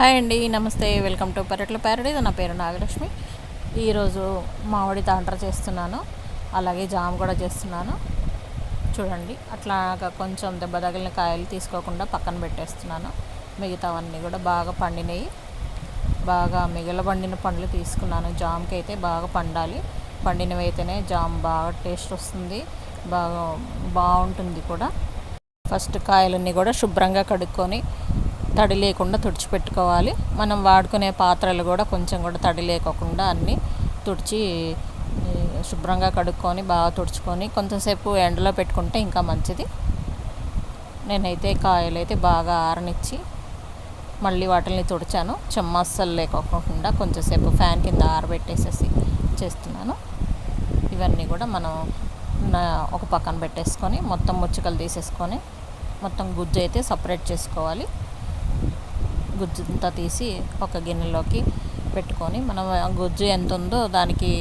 Hi అండి నమస్తే. Welcome to Peratla paradise. నా పేరు నాగలక్ష్మి. ఈరోజు మామిడి తాండ్ర చేస్తున్నాను. అలాగే జామ్ కూడా చేస్తున్నాను. చూడండి అట్లాగా కొంచెం దెబ్బ తగిలిన కాయలు తీసుకోకుండా పక్కన పెట్టేస్తున్నాను. మిగతావన్నీ కూడా బాగా పండినాయి. బాగా మిగలబండిన పండ్లు తీసుకున్నాను. జామ్కి అయితే బాగా పండాలి. పండినవి అయితేనే జామ్ బాగా టేస్ట్ వస్తుంది. బాగా బాగుంటుంది కూడా. ఫస్ట్ కాయలన్నీ కూడా శుభ్రంగా కడుక్కొని తడి లేకుండా తుడిచిపెట్టుకోవాలి. మనం వాడుకునే పాత్రలు కూడా కొంచెం కూడా తడి లేకోకుండా అన్నీ తుడిచి శుభ్రంగా కడుక్కొని బాగా తుడుచుకొని కొంచెంసేపు ఎండలో పెట్టుకుంటే ఇంకా మంచిది. నేనైతే కాయలు అయితే బాగా ఆరనిచ్చి మళ్ళీ వాటిని తుడిచాను. చెమ్మస్సలు లేకోకుండా కొంచెంసేపు ఫ్యాన్ కింద ఆరబెట్టేసేసి చేస్తున్నాను. ఇవన్నీ కూడా మనం ఒక పక్కన పెట్టేసుకొని మొత్తం ముచ్చుకలు తీసేసుకొని మొత్తం గుజ్జు అయితే సపరేట్ చేసుకోవాలి. గుజ్జు అంతా తీసి ఒక గిన్నెలోకి పెట్టుకొని మనం గుజ్జు ఎంత ఉందో దానికి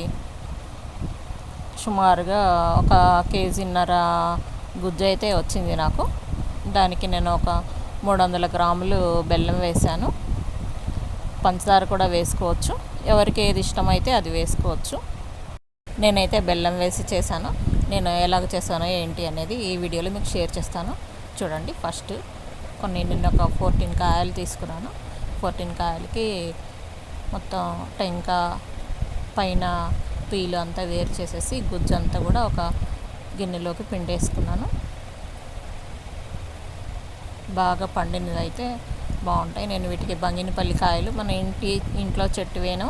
సుమారుగా ఒక కేజీన్నర గుజ్జు అయితే వచ్చింది నాకు. దానికి నేను ఒక మూడు వందల గ్రాములు బెల్లం వేశాను. పంచదార కూడా వేసుకోవచ్చు. ఎవరికి ఏది ఇష్టమైతే అది వేసుకోవచ్చు. నేనైతే బెల్లం వేసి చేశాను. నేను ఎలాగ చేశానో ఏంటి అనేది ఈ వీడియోలో మీకు షేర్ చేస్తాను. చూడండి ఫస్ట్ కొన్ని నిన్న ఒక ఫోర్టీన్ కాయలు తీసుకున్నాను. ఫోర్టీన్ కాయలకి మొత్తం టెంక పైన పీలు అంతా వేరు చేసేసి గుజ్జు అంతా కూడా ఒక గిన్నెలోకి పిండేసుకున్నాను. బాగా పండినది అయితే బాగుంటాయి. నేను వీటికి బంగినపల్లి కాయలు మన ఇంటి ఇంట్లో చెట్టువేను.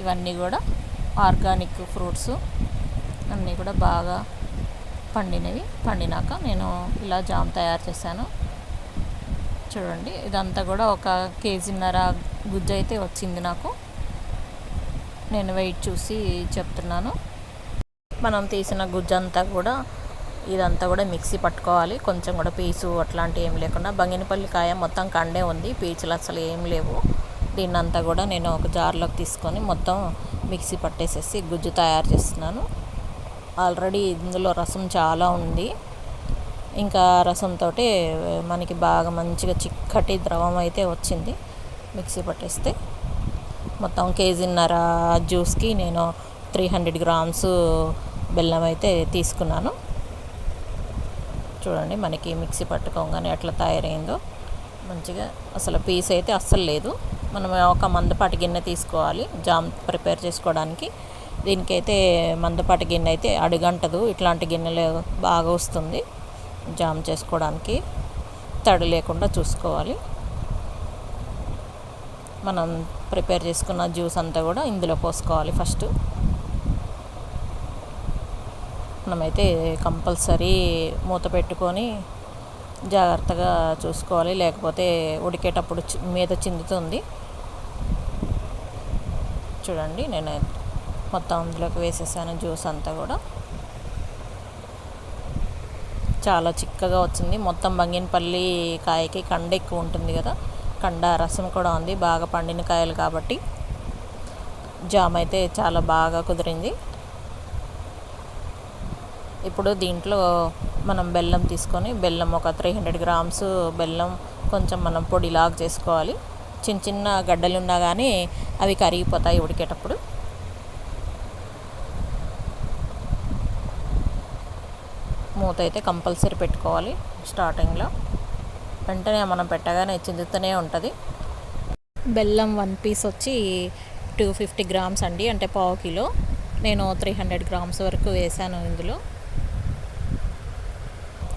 ఇవన్నీ కూడా ఆర్గానిక్ ఫ్రూట్స్ అన్నీ కూడా బాగా పండినవి. పండినాక నేను ఇలా జామ్ తయారు చేశాను. చూడండి ఇదంతా కూడా ఒక కేజీన్నర గుజ్జు అయితే వచ్చింది నాకు. నేను వెయిట్ చూసి చెప్తున్నాను. మనం తీసిన గుజ్జు అంతా కూడా ఇదంతా కూడా మిక్సీ పట్టుకోవాలి. కొంచెం కూడా పీచు అట్లాంటివి ఏం లేకుండా. బంగినపల్లి కాయ మొత్తం కండే ఉంది. పీచులు అసలు ఏం లేవు. దీన్నంతా కూడా నేను ఒక జార్లోకి తీసుకొని మొత్తం మిక్సీ పట్టేసేసి గుజ్జు తయారు చేస్తున్నాను. ఆల్రెడీ ఇందులో రసం చాలా ఉంది. ఇంకా రసంతో మనకి బాగా మంచిగా చిక్కటి ద్రవం అయితే వచ్చింది మిక్సీ పట్టేస్తే. మొత్తం కేజీన్నర జ్యూస్కి నేను త్రీ హండ్రెడ్ గ్రామ్స్ బెల్లం అయితే తీసుకున్నాను. చూడండి మనకి మిక్సీ పట్టుకోగానే ఎట్లా తయారైందో. మంచిగా అసలు పీస్ అయితే అస్సలు లేదు. మనం ఒక మందపాటి గిన్నె తీసుకోవాలి జామ్ ప్రిపేర్ చేసుకోవడానికి. దీనికైతే మందపాటి గిన్నె అయితే అడుగంటదు. ఇట్లాంటి గిన్నెలు బాగా వస్తుంది. జామ్ చేసుకోవడానికి తడి లేకుండా చూసుకోవాలి. మనం ప్రిపేర్ చేసుకున్న జ్యూస్ అంతా కూడా ఇందులో పోసుకోవాలి ఫస్ట్. మనమైతే కంపల్సరీ మూత పెట్టుకొని జాగ్రత్తగా చూసుకోవాలి లేకపోతే ఉడికేటప్పుడు మీద చిందుతుంది. చూడండి నేను మొత్తం అందులోకి వేసేసాను జ్యూస్ అంతా కూడా. చాలా చిక్కగా వచ్చింది. మొత్తం బంగినపల్లి కాయకి కండ ఎక్కువ ఉంటుంది కదా. కండ రసం కూడా ఉంది. బాగా పండిన కాయలు కాబట్టి. జామ్ అయితే చాలా బాగా కుదిరింది. ఇప్పుడు దీంట్లో మనం బెల్లం తీసుకొని బెల్లం ఒక త్రీ హండ్రెడ్ గ్రామ్స్ బెల్లం కొంచెం మనం పొడిలాగా చేసుకోవాలి. చిన్న చిన్న గడ్డలు ఉన్నా కానీ అవి కరిగిపోతాయి ఉడికేటప్పుడు. మూత అయితే కంపల్సరీ పెట్టుకోవాలి స్టార్టింగ్లో. వెంటనే మనం పెట్టగానే చిందుతూనే ఉంటుంది. బెల్లం వన్ పీస్ వచ్చి టూ ఫిఫ్టీ గ్రామ్స్ అండి అంటే పావు కిలో. నేను త్రీ హండ్రెడ్ గ్రామ్స్ వరకు వేసాను ఇందులో.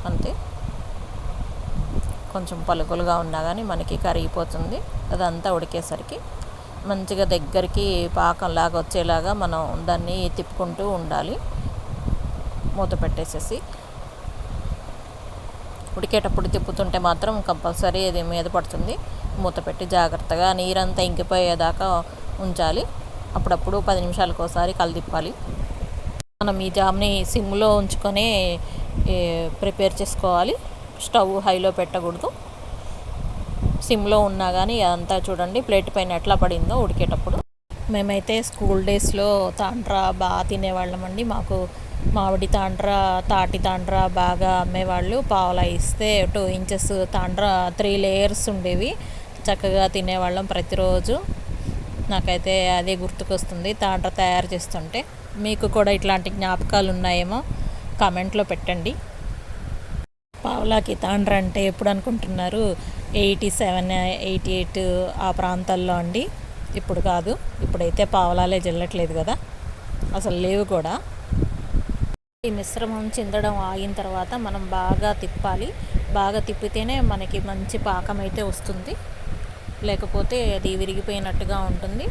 అంతే. కొంచెం పలుకులుగా ఉన్నా కానీ మనకి కరిగిపోతుంది. అదంతా ఉడికేసరికి మంచిగా దగ్గరికి పాకంలాగా వచ్చేలాగా మనం దాన్ని తిప్పుకుంటూ ఉండాలి. మూత పెట్టేసేసి ఉడికేటప్పుడు తిప్పుతుంటే మాత్రం కంపల్సరీ అది మీద పడుతుంది. మూత పెట్టి జాగ్రత్తగా నీరంతా ఇంకిపోయేదాకా ఉంచాలి. అప్పుడప్పుడు పది నిమిషాలకు ఒకసారి కలిదిప్పాలి మనం ఈ జామ్ని సిమ్లో ఉంచుకొని ప్రిపేర్ చేసుకోవాలి. స్టవ్ హైలో పెట్టకూడదు. సిమ్లో ఉన్నా కానీ అదంతా చూడండి ప్లేట్ పైన ఎట్లా పడిందో ఉడికేటప్పుడు. మేమైతే స్కూల్ డేస్లో తాండ్రా బాగా తినేవాళ్ళమండి. మాకు మామిడి తాండ్ర తాటి తాండ్ర బాగా అమ్మేవాళ్ళు. పావులా ఇస్తే టూ ఇంచెస్ తాండ్ర త్రీ లేయర్స్ ఉండేవి. చక్కగా తినేవాళ్ళం ప్రతిరోజు. నాకైతే అదే గుర్తుకొస్తుంది తాండ్ర తయారు చేస్తుంటే. మీకు కూడా ఇట్లాంటి జ్ఞాపకాలు ఉన్నాయేమో కామెంట్లో పెట్టండి. పావులాకి తాండ్ర అంటే ఎప్పుడు అనుకుంటున్నారు? ఎయిటీ సెవెన్ ఎయిటీ ఎయిట్ ఆ ప్రాంతాల్లో అండి. ఇప్పుడు కాదు. ఇప్పుడైతే పావలాలే జల్లట్లేదు కదా. అసలు లేవు కూడా. ఈ మిశ్రమం చిందడం ఆగిన తర్వాత మనం బాగా తిప్పాలి. బాగా తిప్పితేనే మనకి మంచి పాకం అయితే వస్తుంది. లేకపోతే అది విరిగిపోయినట్టుగా ఉంటుంది.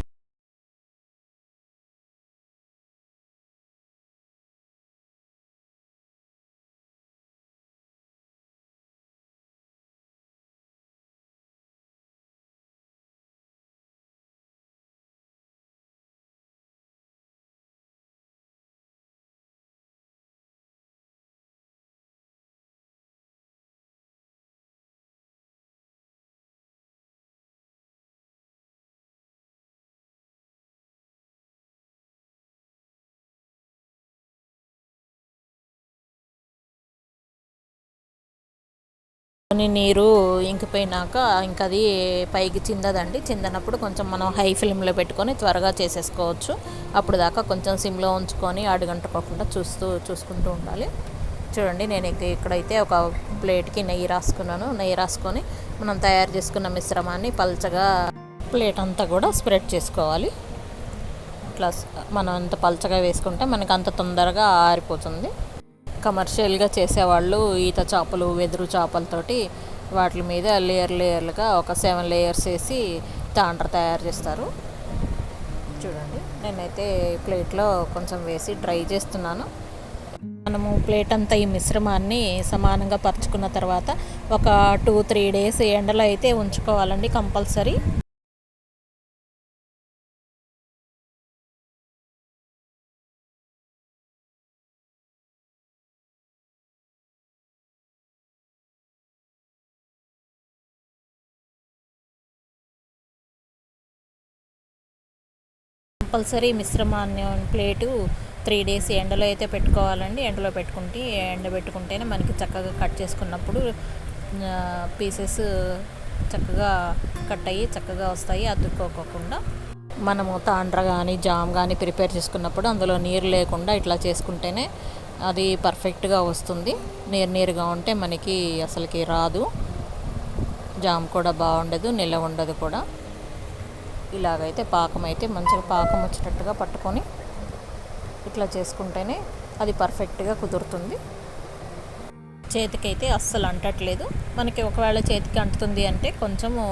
నీరు ఇంకిపోయినాక ఇంకా అది పైకి చిందదండి. చిందనప్పుడు కొంచెం మనం హై ఫ్లేమ్లో పెట్టుకొని త్వరగా చేసేసుకోవచ్చు. అప్పుడు దాకా కొంచెం సిమ్లో ఉంచుకొని అడుగంటుకోకుండా చూస్తూ చూసుకుంటూ ఉండాలి. చూడండి నేను ఇక్కడైతే ఒక ప్లేట్కి నెయ్యి రాసుకున్నాను. నెయ్యి రాసుకొని మనం తయారు చేసుకున్న మిశ్రమాన్ని పల్చగా ప్లేట్ అంతా కూడా స్ప్రెడ్ చేసుకోవాలి. ఇట్లా మనం అంత పల్చగా వేసుకుంటే మనకు అంత తొందరగా ఆరిపోతుంది. కమర్షియల్గా చేసేవాళ్ళు ఈత చేపలు వెదురు చేపలతోటి వాటి మీద లేయర్ లేయర్లుగా ఒక సెవెన్ లేయర్స్ వేసి తాండ్ర తయారు చేస్తారు. చూడండి నేనైతే ప్లేట్లో కొంచెం వేసి ట్రై చేస్తున్నాను. మనము ప్లేట్ అంతా ఈ మిశ్రమాన్ని సమానంగా పరుచుకున్న తర్వాత ఒక టూ త్రీ డేస్ ఎండలో అయితే ఉంచుకోవాలండి కంపల్సరీ. కంపల్సరీ మిశ్రమాన్ని ప్లేటు త్రీ డేస్ ఎండలో అయితే పెట్టుకోవాలండి. ఎండలో పెట్టుకుంటే ఎండబెట్టుకుంటేనే మనకి చక్కగా కట్ చేసుకున్నప్పుడు పీసెస్ చక్కగా కట్ అయ్యి చక్కగా వస్తాయి. అతుక్కోకుండా మనము తాండ్ర కానీ జామ్ కానీ ప్రిపేర్ చేసుకున్నప్పుడు అందులో నీరు లేకుండా ఇట్లా చేసుకుంటేనే అది పర్ఫెక్ట్గా వస్తుంది. నీరు నీరుగా ఉంటే మనకి అసలుకి రాదు. జామ్ కూడా బాగుండదు నిల్వ ఉండదు కూడా. ఇలాగైతే పాకం అయితే మంచిగా పాకం వచ్చేటట్టుగా పట్టుకొని ఇట్లా చేసుకుంటేనే అది పర్ఫెక్ట్గా కుదురుతుంది. చేతికైతే అస్సలు అంటట్లేదు. మనకి ఒకవేళ చేతికి అంటుతుంది అంటే కొంచెము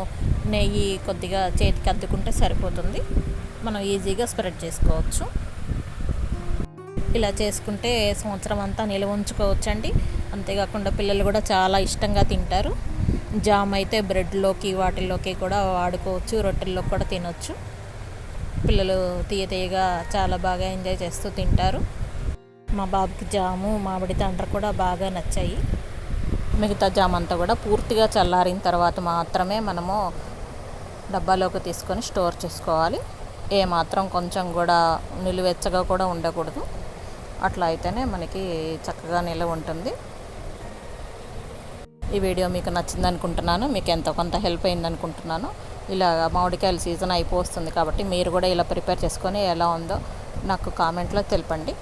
నెయ్యి కొద్దిగా చేతికి అద్దుకుంటే సరిపోతుంది. మనం ఈజీగా స్ప్రెడ్ చేసుకోవచ్చు. ఇలా చేసుకుంటే సంవత్సరం అంతా నిల్వ ఉంచుకోవచ్చండి. అంతేకాకుండా పిల్లలు కూడా చాలా ఇష్టంగా తింటారు. జామ్ అయితే బ్రెడ్లోకి వాటిల్లోకి కూడా వాడుకోవచ్చు రొట్టెల్లో కూడా తినొచ్చు. పిల్లలు తీయ తీయగా చాలా బాగా ఎంజాయ్ చేస్తూ తింటారు. మా బాబుకి జాము మామిడి తండ్ర కూడా బాగా నచ్చాయి. మిగతా జామ్ అంతా కూడా పూర్తిగా చల్లారిన తర్వాత మాత్రమే మనము డబ్బాలోకి తీసుకొని స్టోర్ చేసుకోవాలి. ఏ మాత్రం కొంచెం కూడా నిలువెచ్చగా కూడా ఉండకూడదు. అట్లా అయితేనే మనకి చక్కగా నిల్వ ఉంటుంది. ఈ వీడియో మీకు నచ్చింది అనుకుంటున్నాను మీకు ఎంతో కొంత హెల్ప్ అయింది అనుకుంటున్నాను ఇలా మామిడికాయల సీజన్ అయిపోతుంది కాబట్టి మీరు కూడా ఇలా ప్రిపేర్ చేసుకొని ఎలా ఉందో నాకు కామెంట్లో తెలపండి.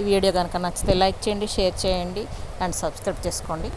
ఈ వీడియో కనుక నచ్చితే లైక్ చేయండి షేర్ చేయండి అండ్ సబ్స్క్రైబ్ చేసుకోండి.